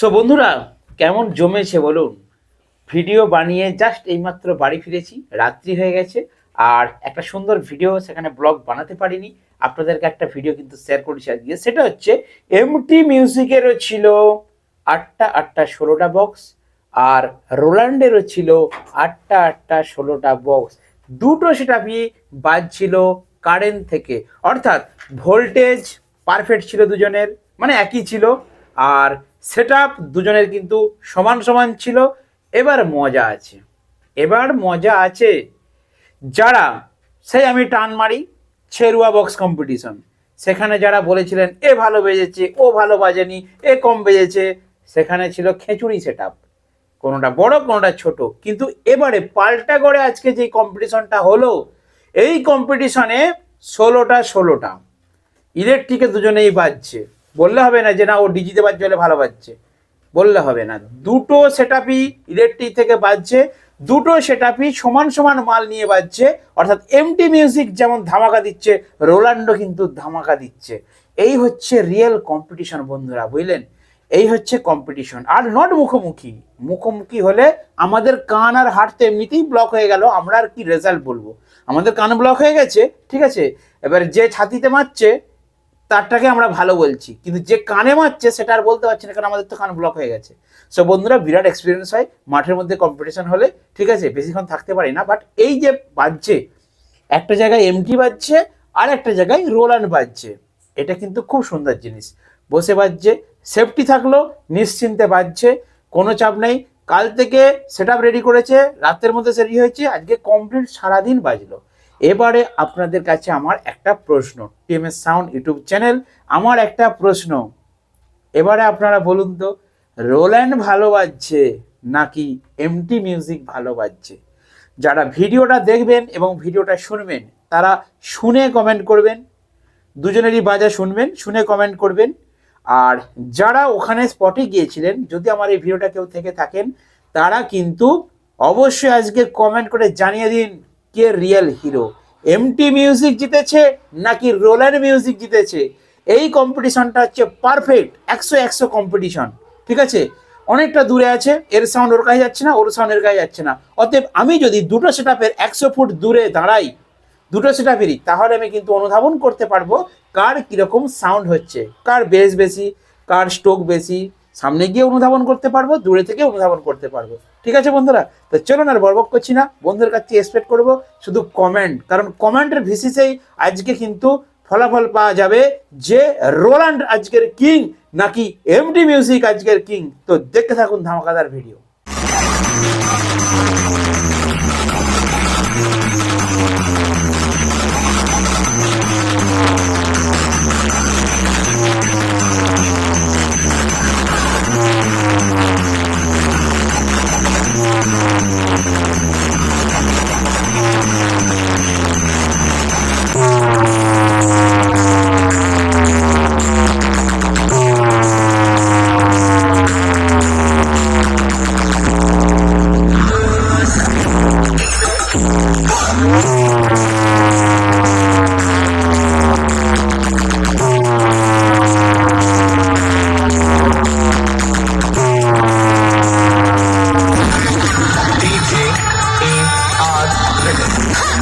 So বন্ধুরা, কেমন জমেছে বলুন? ভিডিও বানিয়ে জাস্ট এইমাত্র বাড়ি ফিরেছি, রাত্রি হয়ে গেছে, আর একটা সুন্দর ভিডিও সেখানে ব্লগ বানাতে পারিনি। আপনাদেরকে একটা ভিডিও কিন্তু শেয়ার করেছি আজকে। সেটা হচ্ছে এমটি মিউজিকেরও ছিল আটটা আটটা ষোলোটা বক্স আর রোল্যান্ডেরও ছিল আটটা আটটা ষোলোটা বক্স দুটো সেটা বাজছিল কারেন্ট থেকে। অর্থাৎ ভোল্টেজ পারফেক্ট ছিল দুজনের মানে একই ছিল, আর সেট দুজনের কিন্তু সমান সমান ছিল। এবার মজা আছে। এবার মজা আছে যারা, সেই আমি টান মারি, ছেরুয়া বক্স কম্পিটিশন সেখানে যারা বলেছিলেন, এ ভালো বেজেছে, ও ভালো বাজেনি, এ কম বেজেছে। সেখানে ছিল খেচুড়ি সেট কোনোটা বড়, কোনোটা ছোট। কিন্তু এবারে পাল্টা করে আজকে যে কম্পিটিশনটা হলো, এই কম্পিটিশনে ষোলোটা ষোলোটা। ইলেকট্রিকে দুজনেই বাজছে। বললে হবে না যে না, ও ডিজিতে বাজছে হলে ভালো বাজছে। বললে হবে না। দুটো সেটআপই ইলেকট্রিক থেকে বাজছে, দুটো সেটআপই সমান সমান মাল নিয়ে বাজছে, অর্থাৎ এমটি মিউজিক যেমন ধামাকা দিচ্ছে রোলান্ডো কিন্তু ধামাকা দিচ্ছে। এই হচ্ছে রিয়েল কম্পিটিশন বন্ধুরা, বুঝলেন? এই হচ্ছে কম্পিটিশন আর নট মুখোমুখি। মুখোমুখি হলে আমাদের কান আর হাট তো এমনিতেই ব্লক হয়ে গেল, আমরা আর কি রেজাল্ট বলব? আমাদের কান ব্লক হয়ে গেছে, ঠিক আছে? এবার যে ছাতিতে মারছে তারটাকে আমরা ভালো বলছি। কিন্তু যে কানে মারছে সেটা আর বলতে পারছি না, কারণ আমাদের তো কান ব্লক হয়ে গেছে। সো বন্ধুরা, বিরাট এক্সপিরিয়েন্স হয়। মাঠের মধ্যে কম্পিটিশন হলে, ঠিক আছে, বেশিক্ষণ থাকতে পারি না। বাট এই যে বাজছে, একটা জায়গায় এমটি বাজছে আর একটা জায়গায় রোল রোলান বাজছে। এটা কিন্তু খুব সুন্দর জিনিস। বসে বাজছে সেফটি থাকল, নিশ্চিন্তে বাজছে, কোনো চাপ নেই। কাল থেকে সেট রেডি করেছে, রাতের মধ্যে রেডি হয়েছে, আজকে কমপ্লিট সারাদিন বাজলো। এবারে আপনাদের কাছে আমার একটা প্রশ্ন টিএমএস সাউন্ড ইউটিউব চ্যানেল, আমার একটা প্রশ্ন। এবারে আপনারা বলুন তো রোল্যান্ড ভালো বাজছে নাকি এমটি মিউজিক ভালো বাজছে? যারা ভিডিওটা দেখবেন এবং ভিডিওটা শুনবেন, তারা শুনে কমেন্ট করবেন, দুজনেরই বাজা শুনবেন, শুনে কমেন্ট করবেন। আর যারা ওখানে স্পটে গিয়েছিলেন, যদি আমার এই ভিডিওটা কেউ থেকে থাকেন, তারা কিন্তু অবশ্যই আজকে কমেন্ট করে জানিয়ে দিন কে রিয়েল হিরো এমটি মিউজিক জিতেছে নাকি রোলার মিউজিক জিতেছে? এই কম্পিটিশনটা হচ্ছে পারফেক্ট একশো একশো কম্পিটিশন ঠিক আছে? অনেকটা দূরে আছে, এর সাউন্ড ওর কাছে যাচ্ছে না, ওর সাউন্ড এর কাছে যাচ্ছে না। অতএব আমি যদি দুটো সেট আপের একশো ফুট দূরে দাঁড়াই, দুটো সেটা পেরি তাহলে আমি কিন্তু অনুধাবন করতে পারব কার কীরকম সাউন্ড হচ্ছে, কার বেস বেশি, কার স্ট্রোক বেশি সামনে গিয়ে অনুধাবন করতে পারব, দূরে থেকে অনুধাবন করতে পারব। ঠিক আছে বন্ধুরা? তো চলুন আর বরবক করছি না। বন্ধুদের কাছে এক্সপেক্ট করব শুধু কমেন্ট কারণ কমেন্টের ভিসিসেই আজকে কিন্তু ফলাফল পাওয়া যাবে যে রোলান্ড আজকের কিং নাকি এমডি মিউজিক আজকের কিং। তো দেখতে থাকুন ধামাকাদার ভিডিও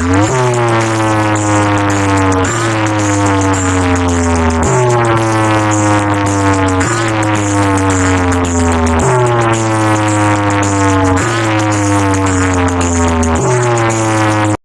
Mm-hmm.